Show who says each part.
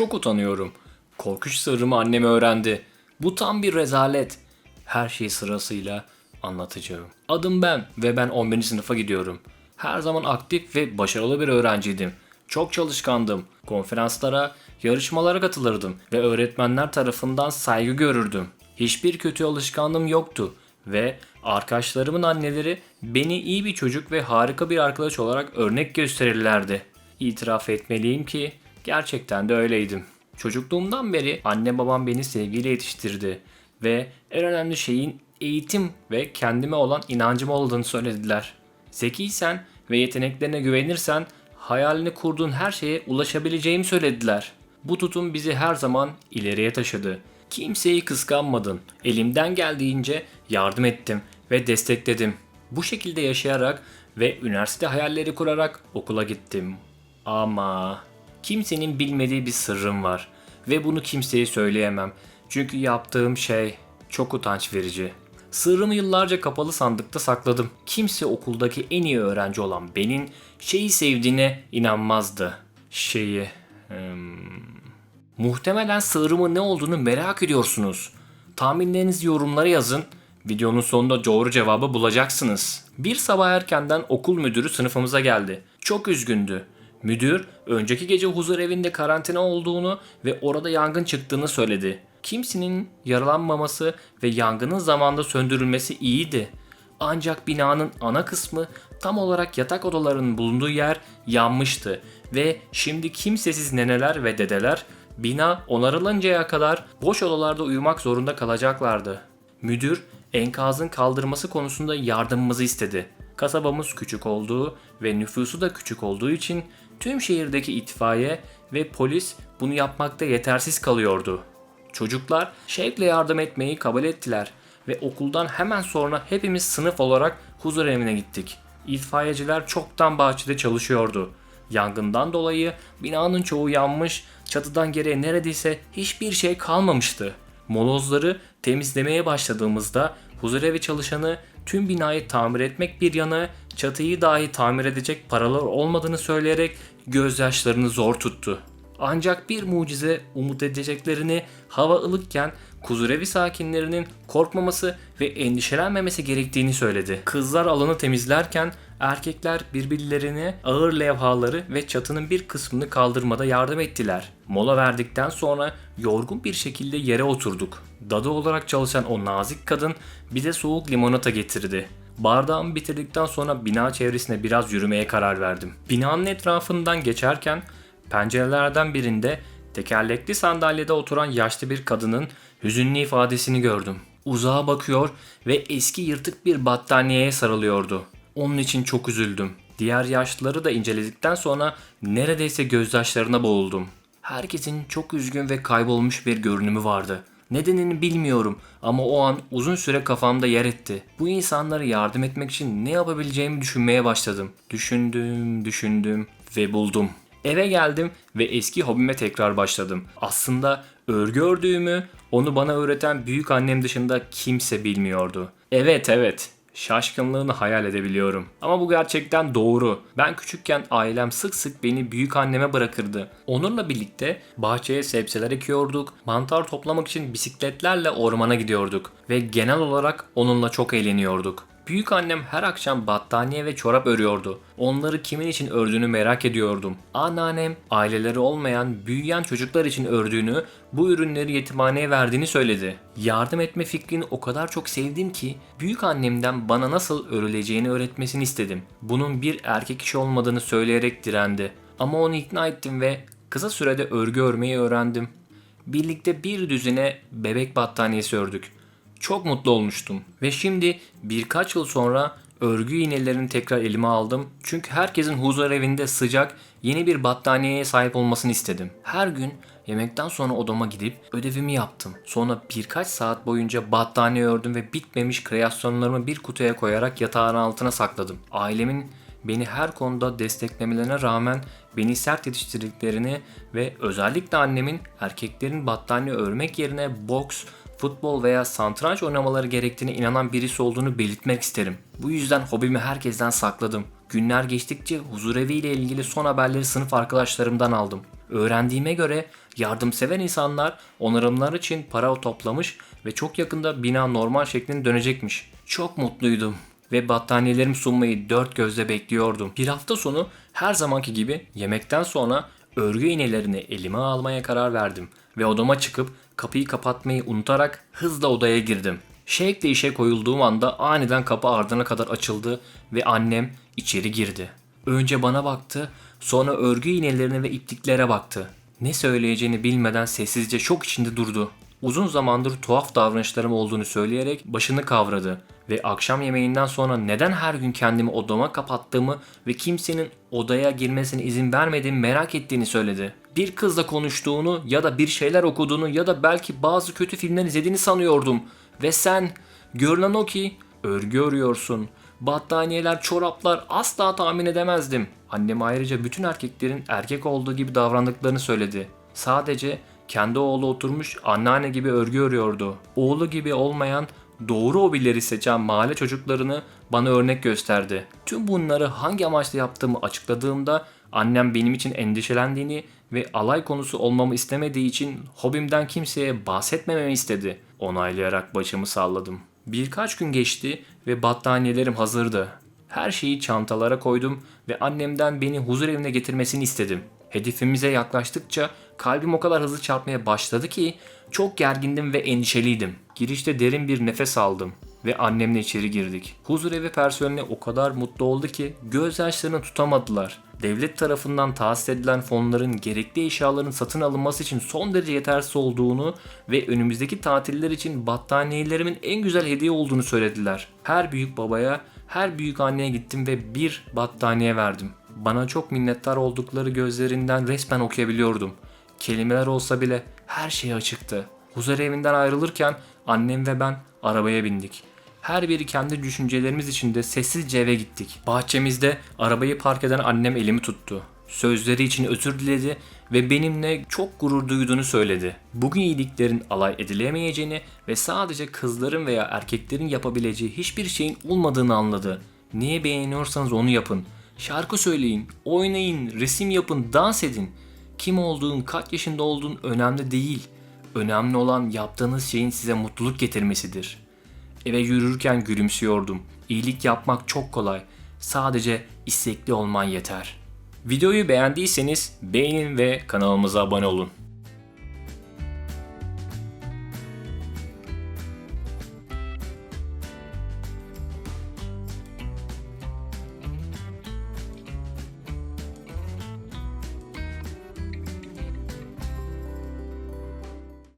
Speaker 1: Çok utanıyorum. Korkunç sırrımı annem öğrendi. Bu tam bir rezalet. Her şeyi sırasıyla anlatacağım. Adım ben ve ben 11. sınıfa gidiyorum. Her zaman aktif ve başarılı bir öğrenciydim. Çok çalışkandım. Konferanslara, yarışmalara katılırdım ve öğretmenler tarafından saygı görürdüm. Hiçbir kötü alışkanlığım yoktu ve arkadaşlarımın anneleri beni iyi bir çocuk ve harika bir arkadaş olarak örnek gösterirlerdi. İtiraf etmeliyim ki gerçekten de öyleydim. Çocukluğumdan beri anne babam beni sevgiyle yetiştirdi ve en önemli şeyin eğitim ve kendime olan inancım olduğunu söylediler. Zekiysen ve yeteneklerine güvenirsen hayalini kurduğun her şeye ulaşabileceğimi söylediler. Bu tutum bizi her zaman ileriye taşıdı. Kimseyi kıskanmadın. Elimden geldiğince yardım ettim ve destekledim. Bu şekilde yaşayarak ve üniversite hayalleri kurarak okula gittim. Ama kimsenin bilmediği bir sırrım var ve bunu kimseye söyleyemem. Çünkü yaptığım şey çok utanç verici. Sırrımı yıllarca kapalı sandıkta sakladım. Kimse okuldaki en iyi öğrenci olan benim şeyi sevdiğine inanmazdı. Şeyi... hmm, Muhtemelen sırrımın ne olduğunu merak ediyorsunuz. Tahminlerinizi yorumlara yazın. Videonun sonunda doğru cevabı bulacaksınız. Bir sabah erkenden okul müdürü sınıfımıza geldi. Çok üzgündü. Müdür önceki gece huzur evinde karantina olduğunu ve orada yangın çıktığını söyledi. Kimsenin yaralanmaması ve yangının zamanda söndürülmesi iyiydi. Ancak binanın ana kısmı tam olarak yatak odalarının bulunduğu yer yanmıştı ve şimdi kimsesiz neneler ve dedeler bina onarılıncaya kadar boş odalarda uyumak zorunda kalacaklardı. Müdür enkazın kaldırması konusunda yardımımızı istedi. Kasabamız küçük olduğu ve nüfusu da küçük olduğu için tüm şehirdeki itfaiye ve polis bunu yapmakta yetersiz kalıyordu. Çocuklar şevkle yardım etmeyi kabul ettiler ve okuldan hemen sonra hepimiz sınıf olarak huzur evine gittik. İtfaiyeciler çoktan bahçede çalışıyordu. Yangından dolayı binanın çoğu yanmış, çatıdan geriye neredeyse hiçbir şey kalmamıştı. Molozları temizlemeye başladığımızda huzurevi çalışanı tüm binayı tamir etmek bir yana çatıyı dahi tamir edecek paralar olmadığını söyleyerek gözyaşlarını zor tuttu. Ancak bir mucize umut edeceklerini hava ılıkken kuzurevi sakinlerinin korkmaması ve endişelenmemesi gerektiğini söyledi. Kızlar alanı temizlerken erkekler birbirlerine ağır levhaları ve çatının bir kısmını kaldırmada yardım ettiler. Mola verdikten sonra yorgun bir şekilde yere oturduk. Dadı olarak çalışan o nazik kadın bize soğuk limonata getirdi. Bardağımı bitirdikten sonra bina çevresine biraz yürümeye karar verdim. Binanın etrafından geçerken pencerelerden birinde tekerlekli sandalyede oturan yaşlı bir kadının hüzünlü ifadesini gördüm. Uzağa bakıyor ve eski yırtık bir battaniyeye sarılıyordu. Onun için çok üzüldüm. Diğer yaşlıları da inceledikten sonra neredeyse gözyaşlarına boğuldum. Herkesin çok üzgün ve kaybolmuş bir görünümü vardı. Nedenini bilmiyorum ama o an uzun süre kafamda yer etti. Bu insanlara yardım etmek için ne yapabileceğimi düşünmeye başladım. Düşündüm, düşündüm ve buldum. Eve geldim ve eski hobime tekrar başladım. Aslında örgü ördüğümü onu bana öğreten büyük annem dışında kimse bilmiyordu. Evet evet şaşkınlığını hayal edebiliyorum. Ama bu gerçekten doğru. Ben küçükken ailem sık sık beni büyük anneme bırakırdı. Onunla birlikte bahçeye sebzeler ekiyorduk. Mantar toplamak için bisikletlerle ormana gidiyorduk ve genel olarak onunla çok eğleniyorduk. Büyük annem her akşam battaniye ve çorap örüyordu. Onları kimin için ördüğünü merak ediyordum. Anneannem aileleri olmayan, büyüyen çocuklar için ördüğünü, bu ürünleri yetimhaneye verdiğini söyledi. Yardım etme fikrini o kadar çok sevdim ki büyük annemden bana nasıl örüleceğini öğretmesini istedim. Bunun bir erkek işi olmadığını söyleyerek direndi. Ama onu ikna ettim ve kısa sürede örgü örmeyi öğrendim. Birlikte bir düzine bebek battaniyesi ördük. Çok mutlu olmuştum. Ve şimdi birkaç yıl sonra örgü iğnelerini tekrar elime aldım. Çünkü herkesin huzur evinde sıcak yeni bir battaniyeye sahip olmasını istedim. Her gün yemekten sonra odama gidip ödevimi yaptım. Sonra birkaç saat boyunca battaniye ördüm ve bitmemiş kreasyonlarımı bir kutuya koyarak yatağın altına sakladım. Ailemin beni her konuda desteklemelerine rağmen beni sert yetiştirdiklerini ve özellikle annemin erkeklerin battaniye örmek yerine boks, futbol veya satranç oynamaları gerektiğine inanan birisi olduğunu belirtmek isterim. Bu yüzden hobimi herkesten sakladım. Günler geçtikçe huzurevi ile ilgili son haberleri sınıf arkadaşlarımdan aldım. Öğrendiğime göre yardımsever insanlar onarımlar için para toplamış ve çok yakında bina normal şekline dönecekmiş. Çok mutluydum ve battaniyelerimi sunmayı dört gözle bekliyordum. Bir hafta sonu her zamanki gibi yemekten sonra örgü iğnelerini elime almaya karar verdim ve odama çıkıp kapıyı kapatmayı unutarak hızla odaya girdim. Şevkle işe koyulduğum anda aniden kapı ardına kadar açıldı ve annem içeri girdi. Önce bana baktı, sonra örgü iğnelerine ve ipliklere baktı. Ne söyleyeceğini bilmeden sessizce şok içinde durdu. Uzun zamandır tuhaf davranışlarım olduğunu söyleyerek başını kavradı ve akşam yemeğinden sonra neden her gün kendimi odama kapattığımı ve kimsenin odaya girmesine izin vermediğimi merak ettiğini söyledi. Bir kızla konuştuğunu ya da bir şeyler okuduğunu ya da belki bazı kötü filmler izlediğini sanıyordum. Ve sen görünen o ki örgü örüyorsun. Battaniyeler, çoraplar asla tahmin edemezdim. Annem ayrıca bütün erkeklerin erkek olduğu gibi davrandıklarını söyledi. Sadece kendi oğlu oturmuş anneanne gibi örgü örüyordu. Oğlu gibi olmayan doğru hobileri seçen mahalle çocuklarını bana örnek gösterdi. Tüm bunları hangi amaçla yaptığımı açıkladığımda annem benim için endişelendiğini ve alay konusu olmamı istemediği için hobimden kimseye bahsetmememi istedi. Onaylayarak başımı salladım. Birkaç gün geçti ve battaniyelerim hazırdı. Her şeyi çantalara koydum ve annemden beni huzur evine getirmesini istedim. Hedefimize yaklaştıkça kalbim o kadar hızlı çarpmaya başladı ki çok gergindim ve endişeliydim. Girişte derin bir nefes aldım ve annemle içeri girdik. Huzur evi personeli o kadar mutlu oldu ki gözyaşlarını tutamadılar. Devlet tarafından tahsis edilen fonların gerekli eşyaların satın alınması için son derece yetersiz olduğunu ve önümüzdeki tatiller için battaniyelerimin en güzel hediye olduğunu söylediler. Her büyük babaya, her büyük anneye gittim ve bir battaniye verdim. Bana çok minnettar oldukları gözlerinden resmen okuyabiliyordum. Kelimeler olsa bile her şey açıktı. Huzur evinden ayrılırken annem ve ben arabaya bindik. Her biri kendi düşüncelerimiz içinde sessizce eve gittik. Bahçemizde arabayı park eden annem elimi tuttu. Sözleri için özür diledi ve benimle çok gurur duyduğunu söyledi. Bugün iyiliklerin alay edilemeyeceğini ve sadece kızların veya erkeklerin yapabileceği hiçbir şeyin olmadığını anladı. Niye beğeniyorsanız onu yapın. Şarkı söyleyin, oynayın, resim yapın, dans edin. Kim olduğun, kaç yaşında olduğun önemli değil. Önemli olan yaptığınız şeyin size mutluluk getirmesidir. Eve yürürken gülümsüyordum. İyilik yapmak çok kolay. Sadece istekli olman yeter. Videoyu beğendiyseniz beğenin ve kanalımıza abone olun.